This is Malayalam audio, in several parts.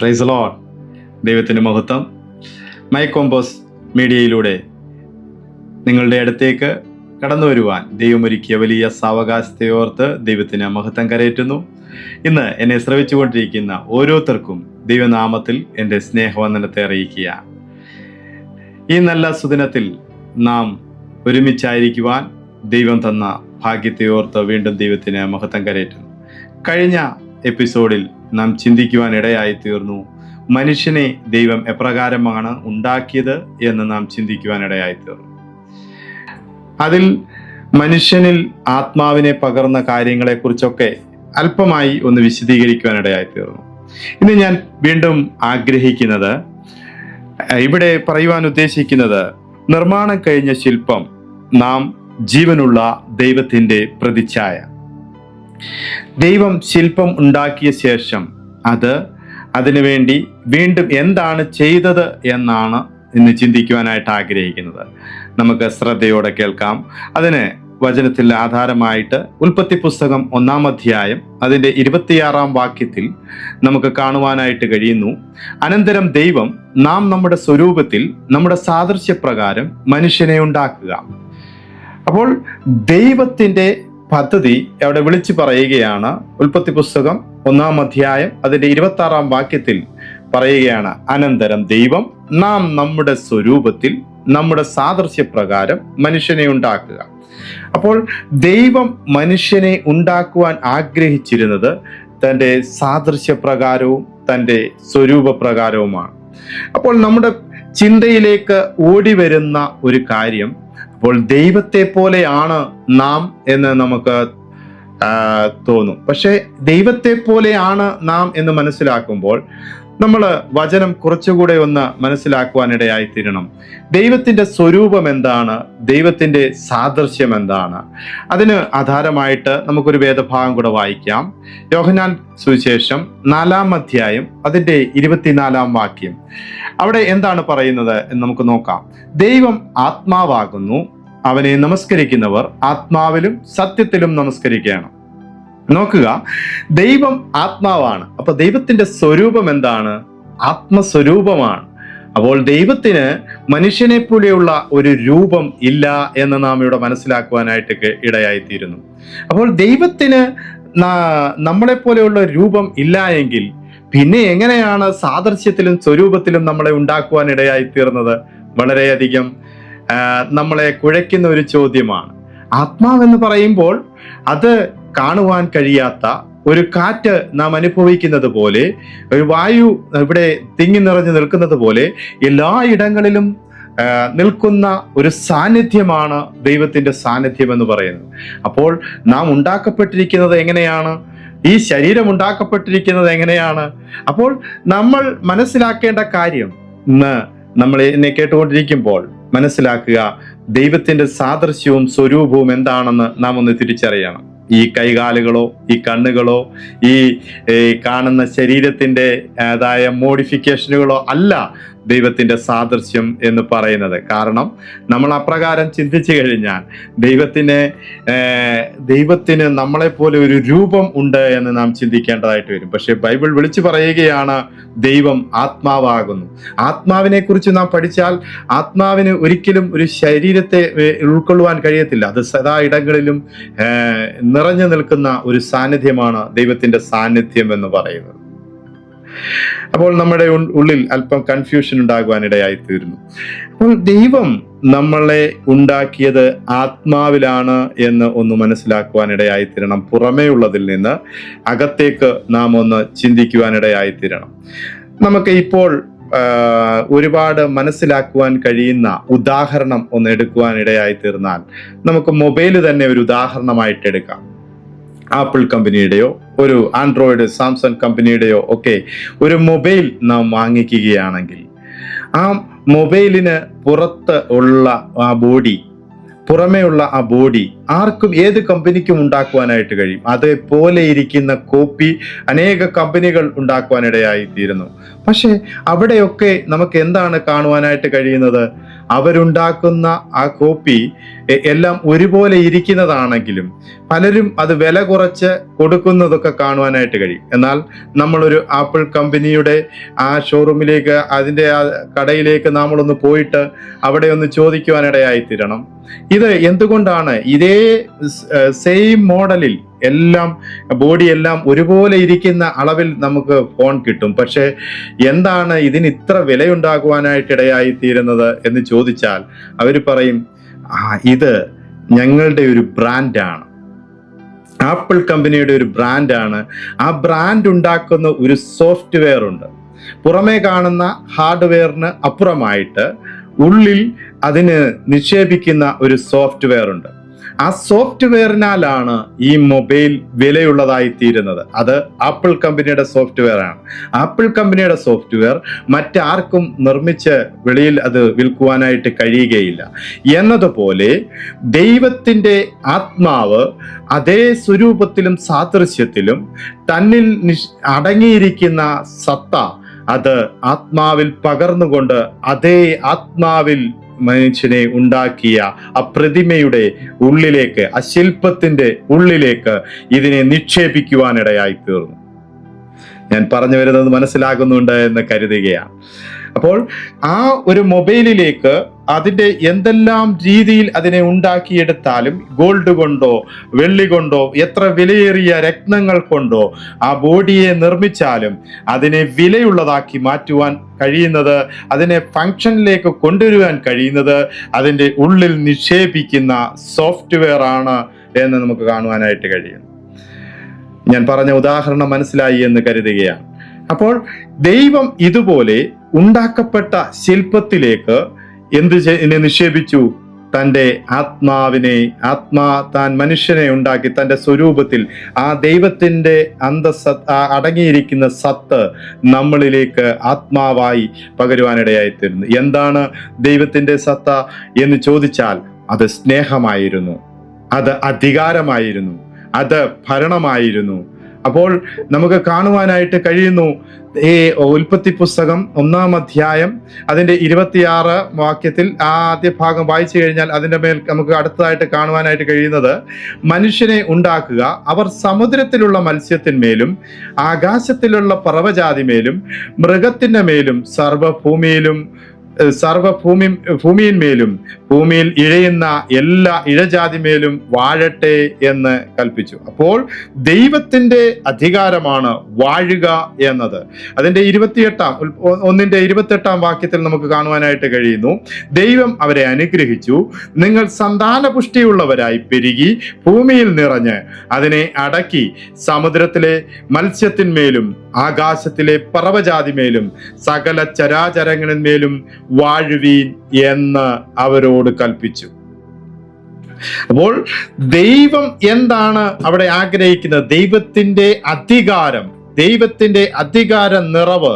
പ്രൈസ് ലോൺ ദൈവത്തിന്റെ മഹത്വം. മൈ കോമ്പോസ് മീഡിയയിലൂടെ നിങ്ങളുടെ അടുത്തേക്ക് കടന്നു വരുവാൻ ദൈവം ഒരുക്കിയ വലിയ സാവകാശത്തെ ഓർത്ത് ദൈവത്തിന് മഹത്വം കരയറ്റുന്നു. ഇന്ന് എന്നെ ശ്രവിച്ചുകൊണ്ടിരിക്കുന്ന ഓരോരുത്തർക്കും ദൈവനാമത്തിൽ എന്റെ സ്നേഹവന്ദനത്തെ അറിയിക്കുക. ഈ നല്ല സുദിനത്തിൽ നാം ഒരുമിച്ചായിരിക്കുവാൻ ദൈവം തന്ന ഭാഗ്യത്തെ ഓർത്ത് വീണ്ടും ദൈവത്തിന് മഹത്വം കരയറ്റുന്നു. കഴിഞ്ഞ എപ്പിസോഡിൽ നാം ചിന്തിക്കുവാൻ ഇടയായി തീർന്നു മനുഷ്യനെ ദൈവം എപ്രകാരമാണ് ഉണ്ടാക്കിയത് എന്ന് നാം ചിന്തിക്കുവാൻ ഇടയായി തീർന്നു അതിൽ മനുഷ്യനിൽ ആത്മാവിനെ പകർന്ന കാര്യങ്ങളെക്കുറിച്ചൊക്കെ അല്പമായി ഒന്ന് വിശദീകരിക്കുവാൻ ഇടയായി തീർന്നു ഇന്ന് ഞാൻ വീണ്ടും ആഗ്രഹിക്കുന്നത് ഇവിടെ പറയുവാൻ ഉദ്ദേശിക്കുന്നത് നിർമ്മാണം കഴിഞ്ഞ ശില്പം നാം ജീവനുള്ള ദൈവത്തിന്റെ പ്രതിച്ഛായ. ദൈവം ശില്പം ഉണ്ടാക്കിയ ശേഷം അത് അതിനുവേണ്ടി വീണ്ടും എന്താണ് ചെയ്തത് എന്നാണ് ഇന്ന് ചിന്തിക്കുവാനായിട്ട് ആഗ്രഹിക്കുന്നത്. നമുക്ക് ശ്രദ്ധയോടെ കേൾക്കാം. അതിന് വചനത്തിൽ ആധാരമായിട്ട് ഉൽപ്പത്തി പുസ്തകം ഒന്നാം അധ്യായം അതിന്റെ ഇരുപത്തിയാറാം വാക്യത്തിൽ നമുക്ക് കാണുവാനായിട്ട് കഴിയുന്നു. അനന്തരം ദൈവം നാം നമ്മുടെ സ്വരൂപത്തിൽ നമ്മുടെ സാദൃശ്യപ്രകാരം മനുഷ്യനെ ഉണ്ടാക്കുക. അപ്പോൾ ദൈവത്തിന്റെ പദ്ധതി അവിടെ വിളിച്ചു പറയുകയാണ്. ഉൽപ്പത്തി പുസ്തകം ഒന്നാം അധ്യായം അതിന്റെ ഇരുപത്തി ആറാം വാക്യത്തിൽ പറയുകയാണ്. അനന്തരം ദൈവം നാം നമ്മുടെ സ്വരൂപത്തിൽ നമ്മുടെ സാദൃശ്യപ്രകാരം മനുഷ്യനെ ഉണ്ടാക്കുക. അപ്പോൾ ദൈവം മനുഷ്യനെ ഉണ്ടാക്കുവാൻ ആഗ്രഹിച്ചിരുന്നത് തന്റെ സാദൃശ്യപ്രകാരവും തന്റെ സ്വരൂപപ്രകാരവുമാണ്. അപ്പോൾ നമ്മുടെ ചിന്തയിലേക്ക് ഓടി വരുന്ന ഒരു കാര്യം അപ്പോൾ ദൈവത്തെ പോലെയാണ് നാം എന്ന് നമുക്ക് തോന്നും. പക്ഷെ ദൈവത്തെ പോലെയാണ് നാം എന്ന് മനസ്സിലാക്കുമ്പോൾ നമ്മൾ വചനം കുറച്ചുകൂടെ ഒന്ന് മനസ്സിലാക്കുവാനിടയായി തീരണം ദൈവത്തിന്റെ സ്വരൂപം എന്താണ്? ദൈവത്തിന്റെ സാദൃശ്യം എന്താണ്? അതിന് ആധാരമായിട്ട് നമുക്കൊരു വേദഭാഗം കൂടെ വായിക്കാം. യോഹനാൻ സുവിശേഷം നാലാം അധ്യായം അതിന്റെ ഇരുപത്തിനാലാം വാക്യം. അവിടെ എന്താണ് പറയുന്നത് എന്ന് നമുക്ക് നോക്കാം. ദൈവം ആത്മാവാകുന്നു. അവനെ നമസ്കരിക്കുന്നവർ ആത്മാവിലും സത്യത്തിലും നമസ്കരിക്കണം. നോക്കുക. ദൈവം ആത്മാവാണ്. അപ്പൊ ദൈവത്തിന്റെ സ്വരൂപം എന്താണ്? ആത്മസ്വരൂപമാണ്. അപ്പോൾ ദൈവത്തിന് മനുഷ്യനെ പോലെയുള്ള ഒരു രൂപം ഇല്ല എന്ന് നാം ഇവിടെ മനസ്സിലാക്കുവാനായിട്ട് ഇടയായിത്തീരുന്നു. അപ്പോൾ ദൈവത്തിന് നമ്മളെ പോലെയുള്ള രൂപം ഇല്ല എങ്കിൽ പിന്നെ എങ്ങനെയാണ് സാദൃശ്യത്തിലും സ്വരൂപത്തിലും നമ്മളെ ഉണ്ടാക്കുവാൻ ഇടയായി തീർന്നത് വളരെയധികം നമ്മളെ കുഴയ്ക്കുന്ന ഒരു ചോദ്യമാണ്. ആത്മാവെന്ന് പറയുമ്പോൾ അത് കാണുവാൻ കഴിയാത്ത ഒരു കാറ്റ് നാം അനുഭവിക്കുന്നത് പോലെ ഒരു വായു ഇവിടെ തിങ്ങി നിറഞ്ഞു നിൽക്കുന്നത് പോലെ എല്ലാ ഇടങ്ങളിലും നിൽക്കുന്ന ഒരു സാന്നിധ്യമാണ് ദൈവത്തിന്റെ സാന്നിധ്യം എന്ന് പറയുന്നത്. അപ്പോൾ നാം ഉണ്ടാക്കപ്പെട്ടിരിക്കുന്നത് എങ്ങനെയാണ്? ഈ ശരീരം ഉണ്ടാക്കപ്പെട്ടിരിക്കുന്നത് എങ്ങനെയാണ്? അപ്പോൾ നമ്മൾ മനസ്സിലാക്കേണ്ട കാര്യം ഇന്ന് നമ്മൾ എന്നെ കേട്ടുകൊണ്ടിരിക്കുമ്പോൾ മനസ്സിലാക്കുക ദൈവത്തിന്റെ സാദൃശ്യവും സ്വരൂപവും എന്താണെന്ന് നാം ഒന്ന് തിരിച്ചറിയണം. ഈ കൈകാലുകളോ ഈ കണ്ണുകളോ ഈ കാണുന്ന ശരീരത്തിന്റെ അതായ മോഡിഫിക്കേഷനുകളോ അല്ല ദൈവത്തിന്റെ സാദൃശ്യം എന്ന് പറയുന്നത്. കാരണം നമ്മൾ അപ്രകാരം ചിന്തിച്ചു കഴിഞ്ഞാൽ ദൈവത്തിന് ദൈവത്തിന് നമ്മളെപ്പോലെ ഒരു രൂപം ഉണ്ട് എന്ന് നാം ചിന്തിക്കേണ്ടതായിട്ട് വരും. പക്ഷേ ബൈബിൾ വിളിച്ചു പറയുകയാണ് ദൈവം ആത്മാവാകുന്നു. ആത്മാവിനെ കുറിച്ച് നാം പഠിച്ചാൽ ആത്മാവിന് ഒരിക്കലും ഒരു ശരീരത്തെ ഉൾക്കൊള്ളുവാൻ കഴിയത്തില്ല. അത് സദാ ഇടങ്ങളിലും നിറഞ്ഞു നിൽക്കുന്ന ഒരു സാന്നിധ്യമാണ് ദൈവത്തിന്റെ സാന്നിധ്യം എന്ന് പറയുന്നത്. അപ്പോൾ നമ്മുടെ ഉള്ളിൽ അല്പം കൺഫ്യൂഷൻ ഉണ്ടാകുവാൻ ഇടയായി തീരുന്നു അപ്പോൾ ദൈവം നമ്മളെ ഉണ്ടാക്കിയത് ആത്മാവിലാണ് എന്ന് ഒന്ന് മനസ്സിലാക്കുവാനിടയായി തീരണം പുറമേ ഉള്ളതിൽ നിന്ന് അകത്തേക്ക് നാം ഒന്ന് ചിന്തിക്കുവാൻ ഇടയായി തീരണം നമുക്ക് ഇപ്പോൾ ഒരുപാട് മനസ്സിലാക്കുവാൻ കഴിയുന്ന ഉദാഹരണം ഒന്ന് എടുക്കുവാൻ ഇടയായി തീർന്നാൽ നമുക്ക് മൊബൈൽ തന്നെ ഒരു ഉദാഹരണമായിട്ട് എടുക്കാം ആപ്പിൾ കമ്പനിയുടെയോ ഒരു ആൻഡ്രോയിഡ് സാംസങ് കമ്പനിയുടെയോ ഒക്കെ ഒരു മൊബൈൽ നാം വാങ്ങിക്കുകയാണെങ്കിൽ ആ മൊബൈലിന് പുറത്ത് ഉള്ള ആ ബോഡി പുറമേ ഉള്ള ആ ബോഡി ആർക്കും ഏത് കമ്പനിക്കും ഉണ്ടാക്കുവാനായിട്ട് കഴിയും. അതേപോലെ ഇരിക്കുന്ന കോപ്പി അനേക കമ്പനികൾ ഉണ്ടാക്കുവാനിടയായി തീരുന്നു പക്ഷേ അവിടെയൊക്കെ നമുക്ക് എന്താണ് കാണുവാനായിട്ട് കഴിയുന്നത്? അവരുണ്ടാക്കുന്ന ആ കോപ്പി എല്ലാം ഒരുപോലെ ഇരിക്കുന്നതാണെങ്കിലും പലരും അത് വില കുറച്ച് കൊടുക്കുന്നതൊക്കെ കാണുവാനായിട്ട് കഴിയും. എന്നാൽ നമ്മളൊരു ആപ്പിൾ കമ്പനിയുടെ ആ ഷോറൂമിലേക്ക് അതിന്റെ ആ കടയിലേക്ക് നമ്മളൊന്ന് പോയിട്ട് അവിടെ ഒന്ന് ചോദിക്കുവാനിടയായി തീരണം ഇത് എന്തുകൊണ്ടാണ് ഇതേ സെയിം മോഡലിൽ എല്ലാം ബോഡി എല്ലാം ഒരുപോലെ ഇരിക്കുന്ന അളവിൽ നമുക്ക് ഫോൺ കിട്ടും. പക്ഷേ എന്താണ് ഇതിന് ഇത്ര വിലയുണ്ടാകുവാനായിട്ട് തീരുന്നത് എന്ന് ചോദിച്ചാൽ അവർ പറയും ആ ഇത് ഞങ്ങളുടെ ഒരു ബ്രാൻഡാണ് ആപ്പിൾ കമ്പനിയുടെ ഒരു ബ്രാൻഡാണ് ആ ബ്രാൻഡ് ഉണ്ടാക്കുന്ന ഒരു സോഫ്റ്റ്വെയർ ഉണ്ട്. പുറമേ കാണുന്ന ഹാർഡ്വെയറിന് അപ്പുറമായിട്ട് ഉള്ളിൽ അതിന് നിക്ഷേപിക്കുന്ന ഒരു സോഫ്റ്റ്വെയർ ഉണ്ട്. ആ സോഫ്റ്റ്വെയറിനാലാണ് ഈ മൊബൈൽ വിലയുള്ളതായി തീരുന്നത്. അത് ആപ്പിൾ കമ്പനിയുടെ സോഫ്റ്റ്വെയർ ആണ്. ആപ്പിൾ കമ്പനിയുടെ സോഫ്റ്റ്വെയർ മറ്റാർക്കും നിർമ്മിച്ച് വെളിയിൽ അത് വിൽക്കുവാനായിട്ട് കഴിയുകയില്ല. എന്നതുപോലെ ദൈവത്തിന്റെ ആത്മാവ് അതേ സ്വരൂപത്തിലും സാദൃശ്യത്തിലും തന്നിൽ അടങ്ങിയിരിക്കുന്ന സത്ത അത് ആത്മാവിൽ പകർന്നുകൊണ്ട് അതേ ആത്മാവിൽ മനുഷ്യനെ ഉണ്ടാക്കിയ ആ പ്രതിമയുടെ ഉള്ളിലേക്ക് ആ ശില്പത്തിന്റെ ഉള്ളിലേക്ക് ഇതിനെ നിക്ഷേപിക്കുവാനിടയായി തീർന്നു. ഞാൻ പറഞ്ഞു വരുന്നത് മനസ്സിലാകുന്നുണ്ട് എന്ന് കരുതുകയാണ്. അപ്പോൾ ആ ഒരു മൊബൈലിലേക്ക് അതിന്റെ എന്തെല്ലാം രീതിയിൽ അതിനെ ഉണ്ടാക്കിയെടുത്താലും ഗോൾഡ് കൊണ്ടോ വെള്ളി കൊണ്ടോ എത്ര വിലയേറിയ രത്നങ്ങൾ കൊണ്ടോ ആ ബോഡിയെ നിർമ്മിച്ചാലും അതിനെ വിലയുള്ളതാക്കി മാറ്റുവാൻ കഴിയുന്നത് അതിനെ ഫങ്ഷനിലേക്ക് കൊണ്ടുവരുവാൻ കഴിയുന്നത് അതിന്റെ ഉള്ളിൽ നിക്ഷേപിക്കുന്ന സോഫ്റ്റ്വെയർ ആണ് എന്ന് നമുക്ക് കാണുവാനായിട്ട് കഴിയും. ഞാൻ പറഞ്ഞ ഉദാഹരണം മനസ്സിലായി എന്ന് കരുതുകയാണ്. അപ്പോൾ ദൈവം ഇതുപോലെ ഉണ്ടാക്കപ്പെട്ട ശില്പത്തിലേക്ക് എന്ത് നിക്ഷേപിച്ചു? തന്റെ ആത്മാവിനെ ആത്മാ താൻ മനുഷ്യനെ ഉണ്ടാക്കി തന്റെ സ്വരൂപത്തിൽ ആ ദൈവത്തിന്റെ അന്തസ അടങ്ങിയിരിക്കുന്ന സത്ത് നമ്മളിലേക്ക് ആത്മാവായി പകരുവാനിടയായിത്തീരുന്നു. എന്താണ് ദൈവത്തിന്റെ സത്ത എന്ന് ചോദിച്ചാൽ അത് സ്നേഹമായിരുന്നു അത് അധികാരമായിരുന്നു അത് ഭരണമായിരുന്നു അപ്പോൾ നമുക്ക് കാണുവാനായിട്ട് കഴിയുന്നു ഈ ഉൽപ്പത്തി പുസ്തകം ഒന്നാം അധ്യായം അതിന്റെ ഇരുപത്തിയാറ് വാക്യത്തിൽ ആ ആദ്യ ഭാഗം വായിച്ചു കഴിഞ്ഞാൽ അതിന്റെ മേൽ നമുക്ക് അടുത്തതായിട്ട് കാണുവാനായിട്ട് കഴിയുന്നത് മനുഷ്യനെ ഉണ്ടാക്കുക അവർ സമുദ്രത്തിലുള്ള മത്സ്യത്തിന്മേലും ആകാശത്തിലുള്ള പർവജാതിമേലും മൃഗത്തിന്റെ മേലും സർവഭൂമിയിലും സർവഭൂമി ഭൂമിയിന്മേലും ഭൂമിയിൽ ഇഴയുന്ന എല്ലാ ഇഴജാതിമേലും വാഴട്ടെ എന്ന് കൽപ്പിച്ചു. അപ്പോൾ ദൈവത്തിന്റെ അധികാരമാണ് വാഴുക എന്നത്. അതിന്റെ ഇരുപത്തിയെട്ടാം ഒന്നിന്റെ ഇരുപത്തെട്ടാം വാക്യത്തിൽ നമുക്ക് കാണുവാനായിട്ട് കഴിയുന്നു. ദൈവം അവരെ അനുഗ്രഹിച്ചു. നിങ്ങൾ സന്താനപുഷ്ടിയുള്ളവരായി പെരുകി ഭൂമിയിൽ നിറഞ്ഞ് അതിനെ അടക്കി സമുദ്രത്തിലെ മത്സ്യത്തിന്മേലും ആകാശത്തിലെ പറവജാതിമേലും സകല ചരാചരങ്ങളിന്മേലും വാഴുവീൻ എന്ന് അവരോട് കൽപ്പിച്ചു. അപ്പോൾ ദൈവം എന്താണ് അവിടെ ആഗ്രഹിക്കുന്നത്? ദൈവത്തിന്റെ അധികാരം ദൈവത്തിന്റെ അധികാര നിറവ്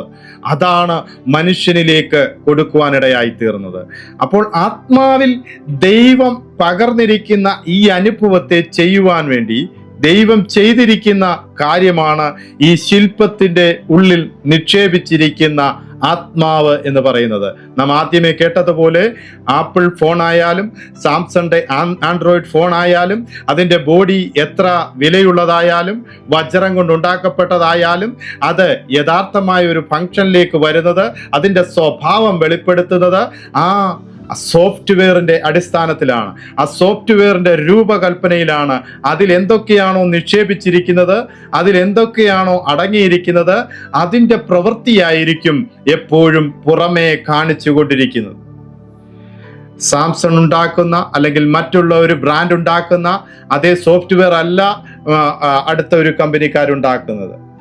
അതാണ് മനുഷ്യനിലേക്ക് കൊടുക്കുവാനിടയായി തീർന്നത് അപ്പോൾ ആത്മാവിൽ ദൈവം പകർന്നിരിക്കുന്ന ഈ അനുഭവത്തെ ചെയ്യുവാൻ വേണ്ടി ദൈവം ചെയ്തിരിക്കുന്ന കാര്യമാണ് ഈ ശില്പത്തിന്റെ ഉള്ളിൽ നിക്ഷേപിച്ചിരിക്കുന്ന ആത്മാവ് എന്ന് പറയുന്നത്. നാം ആദ്യമേ കേട്ടതുപോലെ ആപ്പിൾ ഫോൺ ആയാലും സാംസങ്ങിന്റെ ആൻഡ്രോയിഡ് ഫോൺ ആയാലും അതിന്റെ ബോഡി എത്ര വിലയുള്ളതായാലും വജ്രം കൊണ്ടുണ്ടാക്കപ്പെട്ടതായാലും അത് യഥാർത്ഥമായ ഒരു ഫംഗ്ഷനിലേക്ക് വരുന്നത് അതിന്റെ സ്വഭാവം വെളിപ്പെടുത്തുന്നത് ആ സോഫ്റ്റ്വെയറിന്റെ അടിസ്ഥാനത്തിലാണ്. ആ സോഫ്റ്റ്വെയറിന്റെ രൂപകൽപ്പനയിലാണ്. അതിൽ എന്തൊക്കെയാണോ നിക്ഷേപിച്ചിരിക്കുന്നത് അതിൽ എന്തൊക്കെയാണോ അടങ്ങിയിരിക്കുന്നത് അതിന്റെ പ്രവൃത്തിയായിരിക്കും എപ്പോഴും പുറമേ കാണിച്ചുകൊണ്ടിരിക്കുന്നത് സാംസൺ ഉണ്ടാക്കുന്ന അല്ലെങ്കിൽ മറ്റുള്ള ഒരു ബ്രാൻഡ് ഉണ്ടാക്കുന്ന അതേ സോഫ്റ്റ്വെയർ അല്ല അടുത്ത ഒരു കമ്പനിക്കാരുണ്ടാക്കുന്നത്.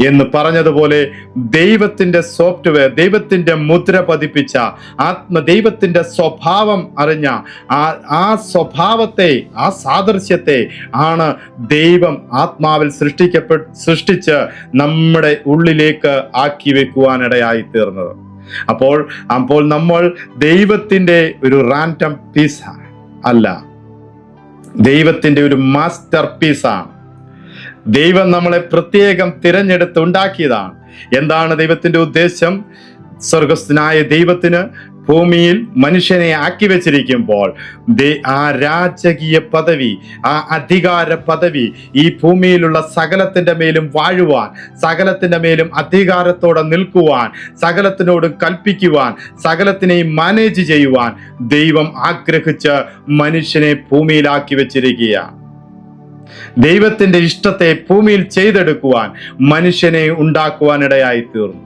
എന്ന് പറഞ്ഞതുപോലെ ദൈവത്തിന്റെ സോഫ്റ്റ്വെയർ ദൈവത്തിന്റെ മുദ്ര പതിപ്പിച്ച ആത്മ ദൈവത്തിന്റെ സ്വഭാവം അറിഞ്ഞ ആ ആ സ്വഭാവത്തെ ആ സാദൃശ്യത്തെ ആണ് ദൈവം ആത്മാവിൽ സൃഷ്ടിക്കപ്പെട്ട് സൃഷ്ടിച്ച് നമ്മുടെ ഉള്ളിലേക്ക് ആക്കി വെക്കുവാനിടയായി തീർന്നത്. അപ്പോൾ അപ്പോൾ നമ്മൾ ദൈവത്തിന്റെ ഒരു റാൻഡം പീസ് അല്ല ദൈവത്തിന്റെ ഒരു മാസ്റ്റർ പീസാണ് ദൈവം നമ്മളെ പ്രത്യേകം തിരഞ്ഞെടുത്ത് ഉണ്ടാക്കിയതാണ്. എന്താണ് ദൈവത്തിന്റെ ഉദ്ദേശം? സ്വർഗസ്ഥനായ ദൈവത്തിന് ഭൂമിയിൽ മനുഷ്യനെ ആക്കി വെച്ചിരിക്കുമ്പോൾ ആ രാജകീയ പദവി ആ അധികാര പദവി ഈ ഭൂമിയിലുള്ള സകലത്തിന്റെ മേലും വാഴുവാൻ സകലത്തിന്റെ മേലും അധികാരത്തോടെ നിൽക്കുവാൻ സകലത്തിനോട് കൽപ്പിക്കുവാൻ സകലത്തിനെയും മാനേജ് ചെയ്യുവാൻ ദൈവം ആഗ്രഹിച്ച് മനുഷ്യനെ ഭൂമിയിലാക്കി വെച്ചിരിക്കുകയാണ്. ദൈവത്തിന്റെ ഇഷ്ടത്തെ ഭൂമിയിൽ ചെയ്തെടുക്കുവാൻ മനുഷ്യനെ ഉണ്ടാക്കുവാനിടയായി തീർന്നു.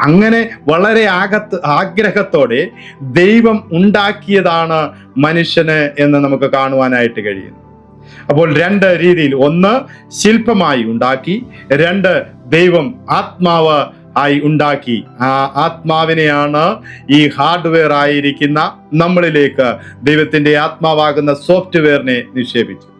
അങ്ങനെ വളരെ ആകത്ത് ആഗ്രഹത്തോടെ ദൈവം ഉണ്ടാക്കിയതാണ് മനുഷ്യന് എന്ന് നമുക്ക് കാണുവാനായിട്ട് കഴിയുന്നു. അപ്പോൾ രണ്ട് രീതിയിൽ ഒന്ന് ശില്പമായി ഉണ്ടാക്കി രണ്ട് ദൈവം ആത്മാവ് ആയി ഉണ്ടാക്കി. ആ ആത്മാവിനെയാണ് ഈ ഹാർഡ്വെയർ ആയിരിക്കുന്ന നമ്മളിലേക്ക് ദൈവത്തിന്റെ ആത്മാവാകുന്ന സോഫ്റ്റ്വെയറിനെ നിക്ഷേപിച്ചു